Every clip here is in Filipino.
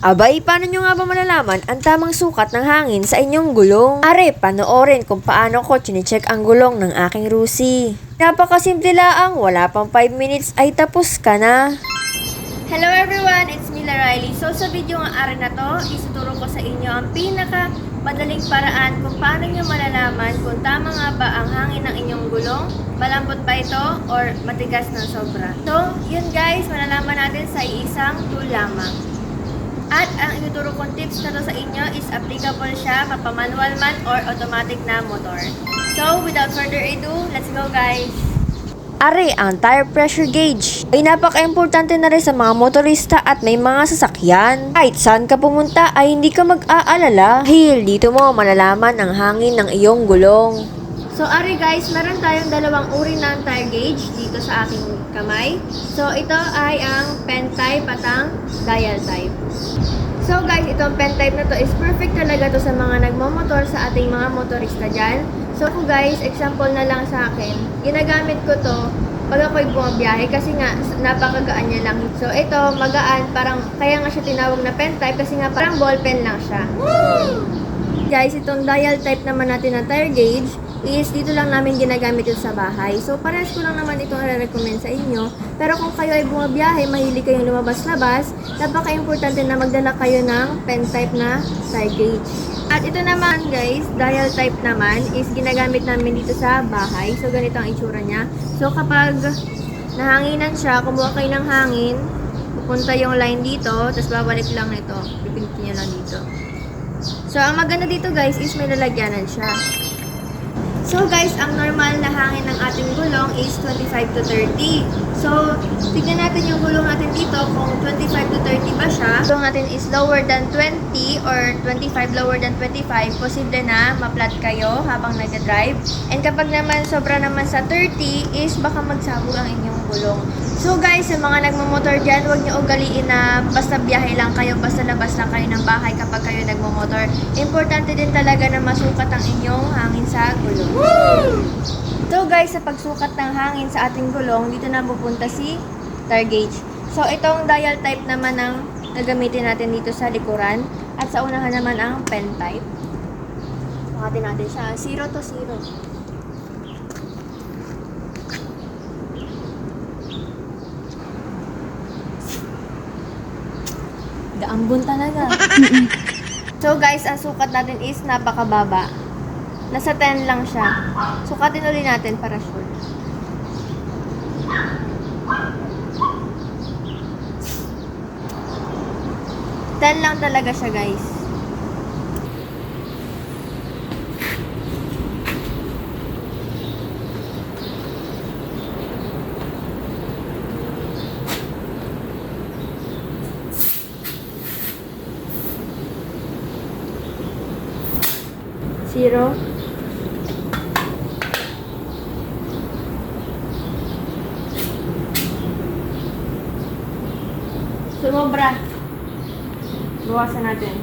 Abay, paano nyo nga ba malalaman ang tamang sukat ng hangin sa inyong gulong? Are, panoorin kung paano ko chinecheck ang gulong ng aking Rusi. Napakasimple laang, wala pang 5 minutes ay tapos ka na. Hello everyone, it's Mila Riley. So sa video ng araw na to, isuturo ko sa inyo ang pinaka madaling paraan kung paano nyo malalaman kung tama nga ba ang hangin ng inyong gulong, malambot ba ito, or matigas ng sobra. So, yun guys, malalaman natin sa isang tool lamang. At ang ituturo kong tips na sa inyo is applicable siya mapamanual man or automatic na motor. So, without further ado, let's go guys! Are, ang tire pressure gauge ay napaka-importante na rin sa mga motorista at may mga sasakyan. Kahit saan ka pumunta ay hindi ka mag-aalala dahil dito mo malalaman ang hangin ng iyong gulong. So, are guys, meron tayong dalawang uri ng tire gauge dito sa aking kamay. So, ito ay ang pen type at ang dial type. So guys, itong pen type na to is perfect talaga to sa mga nagmomotor sa ating mga motorista dyan. So ako guys, example na lang sa akin, ginagamit ko to pag ako'y bumabiyahe kasi nga napakagaan niya lang. So ito, magaan, parang kaya nga siya tinawag na pen type kasi nga parang ball pen lang siya. Guys, itong dial type naman natin na tire gauge is dito lang namin ginagamit ito sa bahay. So, parehas ko lang naman itong re-recommend sa inyo. Pero kung kayo ay bumabiyahe, mahilig kayong lumabas-labas, napaka-importante na magdala kayo ng pen type na tire gauge. At ito naman guys, dial type naman is ginagamit namin dito sa bahay. So, ganito ang itsura niya. So, kapag nahanginan siya, kumuha kayo ng hangin, pupunta yung line dito, tapos babalik lang ito. Pipindutin niya lang dito. So, ang maganda dito guys is may lalagyanan siya. So guys, ang normal na hangin ng ating gulong is 25 to 30. So, tignan natin yung gulong natin dito kung 25 to 30 ba siya. Gulong natin is lower than 20 or 25 lower than 25, posible na ma-flat kayo habang nag-drive. And kapag naman sobra naman sa 30 is baka magsabog ang inyong gulong. So guys, sa mga nagmamotor dyan, huwag niyo ugaliin na basta biyahe lang kayo, basta labas lang kayo ng bahay kapag kayo nagmamotor. Importante din talaga na masukat ang inyong hangin sa gulong. So guys, sa pagsukat ng hangin sa ating gulong, dito na pupunta si tire gauge. So itong dial type naman ang gagamitin natin dito sa likuran. At sa unahan naman ang pen type. Sukatin natin siya. 0 to 0. Daambon talaga. so guys, ang sukat natin is napakababa. Nasa 10 lang siya. Sukatin ulit natin para sure. Ten lang talaga siya guys. Zero. Sumobra. Bawasan natin.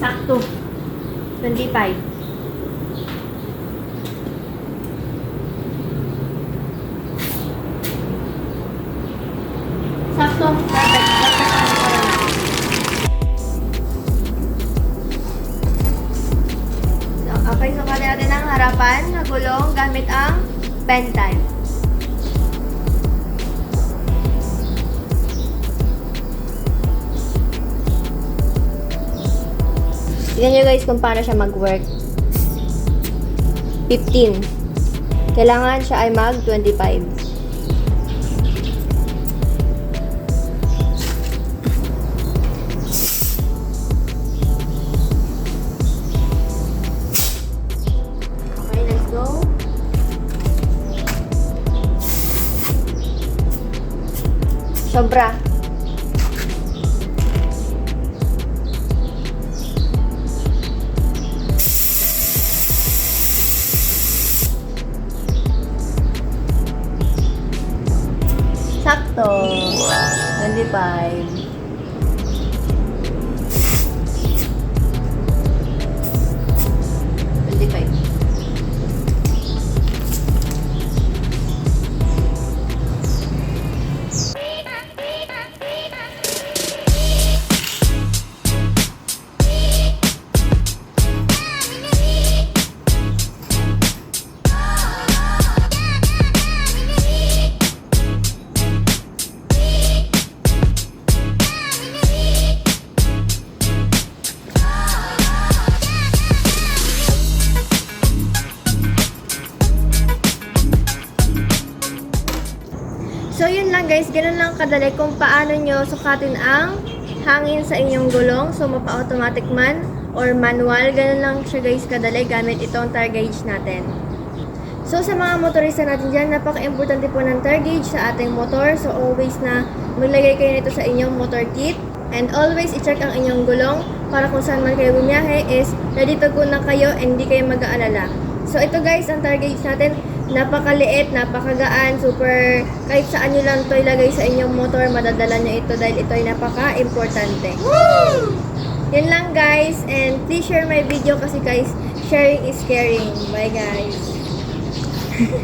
Sakto. 25. harapan na gulong gamit ang pen time. Tignan nyo guys kung paano siya mag-work. 15. Kailangan siya ay mag 25. Sobra. Sakto. 25. Guys, ganun lang kadali kung paano nyo sukatin ang hangin sa inyong gulong. So, mapa-automatic man or manual. Ganun lang siya guys kadali gamit itong tire gauge natin. So sa mga motorista natin dyan, napaka-importante po ng tire gauge sa ating motor. So always na maglagay kayo nito sa inyong motor kit. And always i-check ang inyong gulong para kung saan man kayo bumiyahe is ready to go na kayo and hindi kayo mag-aalala. So ito guys, ang tire gauge natin, napakaliit, napakagaan, super, kahit saan nyo lang ito ilagay sa inyong motor, madadala nyo ito dahil ito ay napaka-importante. Yan lang guys, and please share my video kasi guys, sharing is caring. Bye guys!